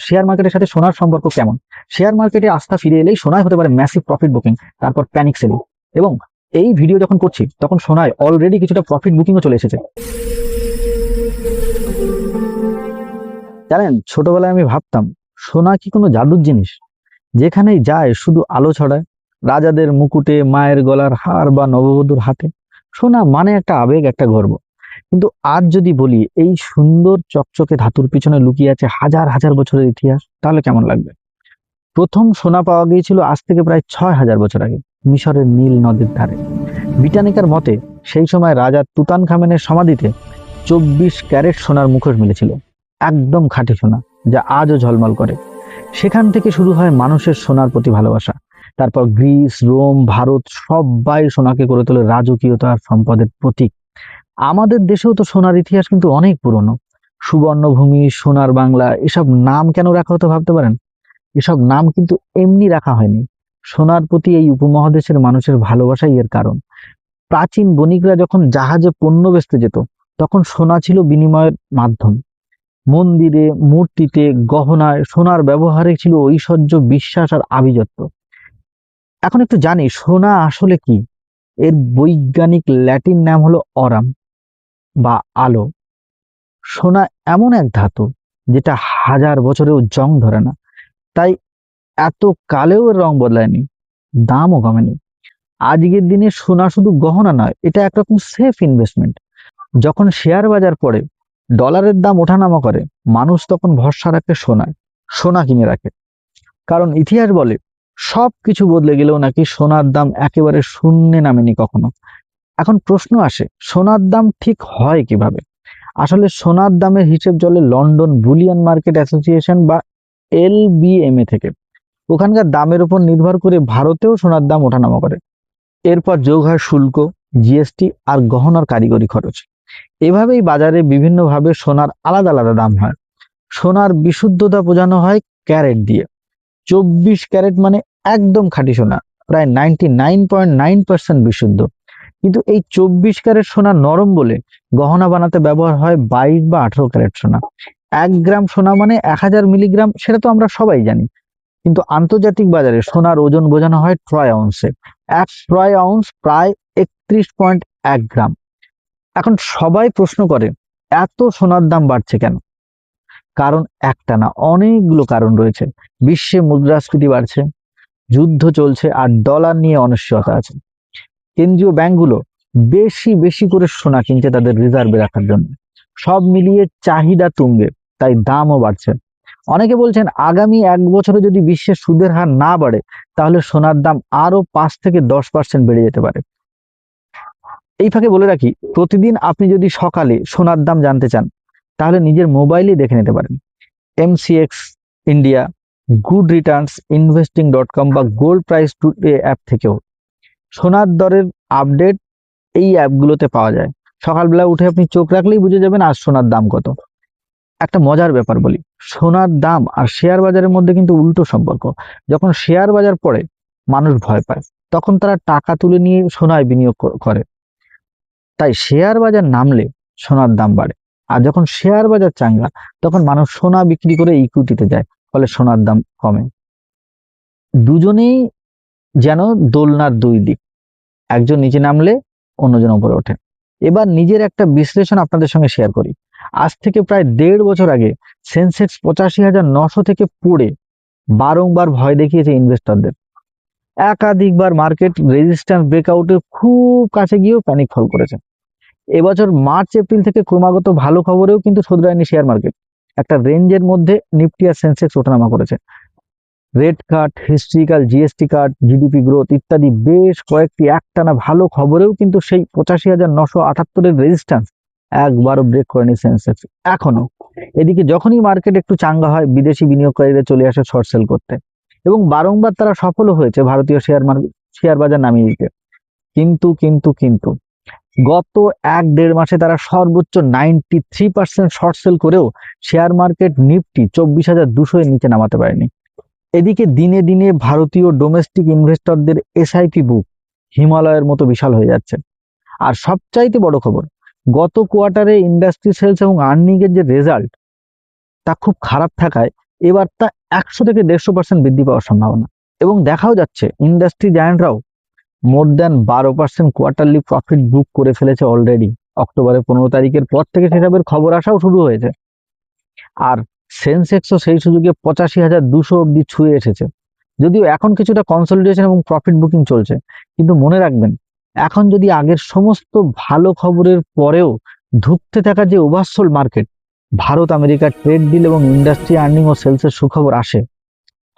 Share মার্কেটের সাথে সোনার সম্পর্ক কেমন? শেয়ার মার্কেটে আস্থা ফিরে এলেই সোনায় হতে পারে ম্যাসিভ প্রফিট বুকিং তারপর প্যানিক সেলিং এবং এই ভিডিও যখন করছি, তখন সোনায় অলরেডি কিছুটা প্রফিট বুকিংও চলে এসেছে। জানেন, ছোটবেলায় আমি ভাবতাম, সোনা কি কোনো জাদুর জিনিস? যেখানেই যায়, শুধু আলো ছড়ায়। রাজাদের মুকুটে, মায়ের গলার হার বা নববধূর হাতে। সোনা মানে একটা আবেগ, একটা গর্ব। কিন্তু আজ যদি বলি, এই সুন্দর চকচকে ধাতুর পিছনে লুকিয়ে আছে হাজার হাজার বছরের ইতিহাস, তাহলে কেমন লাগবে? প্রথম সোনা পাওয়া গিয়েছিল আজ থেকে প্রায় ছয় হাজার বছর আগে, মিশরের নীল নদীর ধারে। বিটানিকার মতে, সেই সময় রাজা তুতান খামেনের সমাধিতে চব্বিশ ক্যারেট সোনার মুখোশ মিলেছিল, একদম খাঁটি সোনা, যা আজও ঝলমল করে। সেখান থেকে শুরু হয় মানুষের সোনার প্রতি ভালোবাসা। তারপর গ্রিস, রোম, ভারত সবাই সোনাকে করে তোলে রাজকীয়তার সম্পদের প্রতীক। আমাদের দেশেও তো সোনার ইতিহাস কিন্তু অনেক পুরনো। সুবর্ণভূমি, সোনার বাংলা, এসব নাম কেন রাখা হতো ভাবতে পারেন? এসব নাম কিন্তু এমনি রাখা হয়নি। সোনার প্রতি এই উপমহাদেশের মানুষের ভালোবাসাই এর কারণ। প্রাচীন বণিকরা যখন জাহাজে পণ্য বেচতে যেত, তখন সোনা ছিল বিনিময়ের মাধ্যম। মন্দিরে, মূর্তিতে, গহনায় সোনার ব্যবহারে ছিল ঐশ্বর্য, বিশ্বাস আর আভিজাত্য। এখন একটু জানি, সোনা আসলে কি? এর বৈজ্ঞানিক ল্যাটিন নাম হলো অরাম। বা আলো। সোনা এমন এক ধাতু যেটা হাজার বছরেও জং ধরে না। তাই এত কালেও এর রং বদলায়নি, দামও কমেনি। আজকের দিনে সোনা শুধু গহনা নয়, এটা একরকম সেফ ইনভেস্টমেন্ট যখন শেয়ার বাজার পড়ে ডলারের দাম ওঠানামা করে, মানুষ তখন ভরসা রাখে সোনায়, সোনা কিনে রাখে। কারণ ইতিহাস বলে সব কিছু বদলে গেলেও নাকি সোনার দাম একেবারে শূন্যে নামেনি কখনো। এখন প্রশ্ন আসে, সোনার দাম ঠিক হয় কীভাবে? আসলে সোনার দামের হিসেব চলে লন্ডন বুলিয়ান মার্কেট অ্যাসোসিয়েশন বা এলবিএমএ থেকে। ওখানকার দামের উপর নির্ভর করে ভারতেও সোনার দাম ওঠানামা করে। এরপর যোগ হয় শুল্ক জিএসটি আর গহনার কারিগরি খরচ। এভাবেই বাজারে বিভিন্নভাবে সোনার আলাদা আলাদা দাম হয়। সোনার বিশুদ্ধতা বোঝানো হয় ক্যারেট দিয়ে। চব্বিশ ক্যারেট মানে একদম খাঁটি সোনা, প্রায় ninety nine point nine percent বিশুদ্ধ। কিন্তু এই চব্বিশ ক্যারেট সোনা নরম বলে গহনা বানাতে ব্যবহার হয় বাইশ বা আঠারো ক্যারেট সোনা। এক গ্রাম সোনা মানে এক হাজার মিলিগ্রাম, সেটা তো আমরা সবাই জানি। কিন্তু আন্তর্জাতিক বাজারে সোনার ওজন বোঝানো হয় ট্রয় আউন্সে। এক ট্রয় আউন্স প্রায় একত্রিশ পয়েন্ট এক গ্রাম। এখন সবাই প্রশ্ন করে, এত সোনার দাম বাড়ছে কেন? কারণ একটা না, অনেকগুলো কারণ রয়েছে। বিশ্বে মুদ্রাস্ফীতি বাড়ছে, যুদ্ধ চলছে, আর ডলার নিয়ে অনিশ্চয়তা আছে। কেন্দ্রীয় ব্যাংকগুলো বেশি বেশি করে সোনা কিনছে তাদের রিজার্ভে রাখার জন্য। সব মিলিয়ে চাহিদা তুঙ্গে, তাই দামও বাড়ছে। অনেকে বলছেন, আগামী এক বছরে যদি বিশ্বের সুদের হার না বাড়ে, তাহলে সোনার দাম আরও পাঁচ থেকে দশ পার্সেন্ট বেড়ে যেতে পারে। এই ফাঁকে বলে রাখি, প্রতিদিন আপনি যদি সকালে সোনার দাম জানতে চান, তাহলে নিজের মোবাইলেই দেখে নিতে পারেন। MCX India good returns investing dot com বা গোল্ড প্রাইস টুডে অ্যাপ থেকেও। সোনার দরের আপডেট এই অ্যাপগুলোতে পাওয়া যায়। সকালবেলা উঠে আপনি চোখ রাখলেই বুঝে যাবেন আজ সোনার দাম কত। একটা মজার ব্যাপার বলি, সোনার দাম আর শেয়ার বাজারের মধ্যে কিন্তু উল্টো সম্পর্ক। যখন শেয়ার বাজার পড়ে, মানুষ ভয় পায়। তখন তারা টাকা তুলে নিয়ে সোনায় বিনিয়োগ করে। তাই শেয়ার বাজার নামলে সোনার দাম বাড়ে। আর যখন শেয়ার বাজার চাঙ্গা, তখন মানুষ সোনা বিক্রি করে ইকুইটিতে যায়, ফলে সোনার দাম কমে। দুজনেই যেন দোলনার দুই দিক, একজন নিচে নামলে অন্যজন উপরে ওঠে। এবার নিজের একটা বিশ্লেষণ আপনাদের সঙ্গে শেয়ার করি। আজ থেকে প্রায় দেড় বছর আগে সেন্সেক্স পঁচাশি হাজার নশো থেকে পড়ে বারংবার ভয় দেখিয়েছে ইনভেস্টরদের একাধিকবার মার্কেট রেজিস্ট্যান্স ব্রেকআউটে খুব কাছে গিয়েও প্যানিক ফল করেছে। এবছর মার্চ, এপ্রিল থেকে ক্রমাগত ভালো খবরেও কিন্তু শোধরায়নি শেয়ার মার্কেট একটা রেঞ্জের মধ্যে নিফটি আর সেন্সেক্স ওঠানামা করেছে। Red card, historical GST card, GDP growth ইত্যাদি বেশ কয়েকটি একটানা ভালো খবরেও কিন্তু সেই পঁচাশি হাজার নশো আটাত্তরের রেজিস্ট্যান্স একবারও ব্রেক করেনি সেন্সেক্স এখনও। এদিকে যখনই মার্কেট একটু চাঙ্গা হয়, বিদেশি বিনিয়োগকারীরা চলে আসে শর্ট সেল করতে। এবং বারংবার তারা সফলও হয়েছে ভারতীয় শেয়ার মার্কেট শেয়ার বাজার নামিয়ে দিতে। কিন্তু কিন্তু কিন্তু গত এক দেড় মাসে তারা সর্বোচ্চ ninety three percent short sell করেও শেয়ার মার্কেট নিফটি চব্বিশ হাজার দুশো এর নিচে নামাতে পারেনি। এদিকে দিনে দিনে ভারতীয় ডোমেস্টিক ইনভেস্টরদের এসআইপি বুক হিমালয়ের মতো বিশাল হয়ে যাচ্ছে। আর সবচাইতে বড় খবর, গত কোয়ার্টারে ইন্ডাস্ট্রি সেলস এবং আর্নিং এর যে রেজাল্ট তা খুব খারাপ থাকায় এবার তা একশো থেকে দেড়শো পার্সেন্ট বৃদ্ধি পাওয়ার সম্ভাবনা। এবং দেখাও যাচ্ছে ইন্ডাস্ট্রি জায়ান্টরাও মোর দ্যান বারো পার্সেন্ট কোয়ার্টারলি প্রফিট বুক করে ফেলেছে অলরেডি অক্টোবরের পনেরো তারিখের পর থেকে সেসবের খবর আসাও শুরু হয়েছে। আর সেন্সেক্সও সেই সুযোগে পঁচাশি হাজার দুশো অব্দি ছুঁয়ে এসেছে। যদিও এখন কিছুটা কনসলিডেশন এবং প্রফিট বুকিং চলছে, কিন্তু মনে রাখবেন, এখন যদি আগের সমস্ত ভালো খবরের পরেও ধুঁকতে থাকা যে ওভারসোল মার্কেট ভারত আমেরিকার ট্রেড ডিল এবং ইন্ডাস্ট্রি আর্নিং ও সেলসের সুখবর আসে।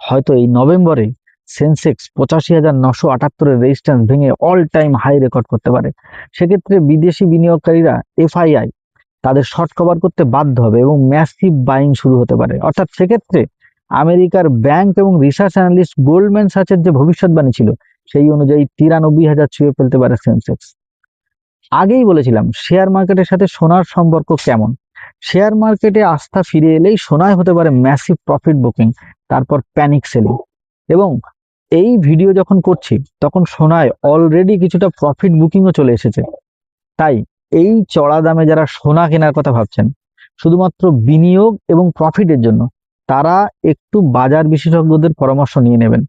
হয়তো এই নভেম্বরে সেন্সেক্স পঁচাশি হাজার নশো আটাত্তরের রেজিস্ট্যান্স ভেঙে অল টাইম হাই রেকর্ড করতে পারে। সেক্ষেত্রে বিদেশি বিনিয়োগকারীরা এফআইআই তাদের শর্ট কভার করতে বাধ্য হবে এবং ম্যাসিভ বাইং শুরু হতে পারে। অর্থাৎ সেক্ষেত্রে আমেরিকার ব্যাংক এবং রিসার্চ অ্যানালিস্ট গোল্ডম্যান সাচের যে ভবিষ্যৎবাণী ছিল, সেই অনুযায়ী তিরানব্বই হাজার ছুঁয়ে ফেলতে পারে সেন্সেক্স। আগেই বলেছিলাম শেয়ার মার্কেটের সাথে সোনার সম্পর্ক কেমন? শেয়ার মার্কেটে আস্থা ফিরে এলেই সোনায় হতে পারে ম্যাসিভ প্রফিট বুকিং তারপর প্যানিক সেলিং এবং এই ভিডিও যখন করছি, তখন সোনায় অলরেডি কিছুটা প্রফিট বুকিংও চলে এসেছে। তাই এই চড়া দামে যারা সোনা কেনার কথা ভাবছেন, শুধুমাত্র বিনিয়োগ এবং প্রফিটের জন্য, তারা একটু বাজার বিশেষজ্ঞদের পরামর্শ নিয়ে নেবেন।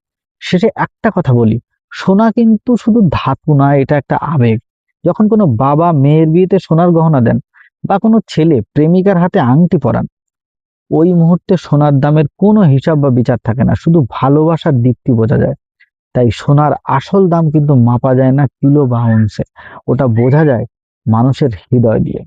শেষে একটা কথা বলি, সোনা কিন্তু শুধু ধাতু না, এটা একটা আবেগ। যখন কোনো বাবা মেয়ের বিয়েতে সোনার গহনা দেন বা কোনো ছেলে প্রেমিকার হাতে আংটি পরান, ওই মুহূর্তে সোনার দামের কোনো হিসাব বা বিচার থাকে না, শুধু ভালোবাসার দিকটি বোঝা যায়। তাই সোনার আসল দাম কিন্তু মাপা যায় না কিলো বা আউন্সে ওটা বোঝা যায় মানুষের হৃদয় দিয়ে।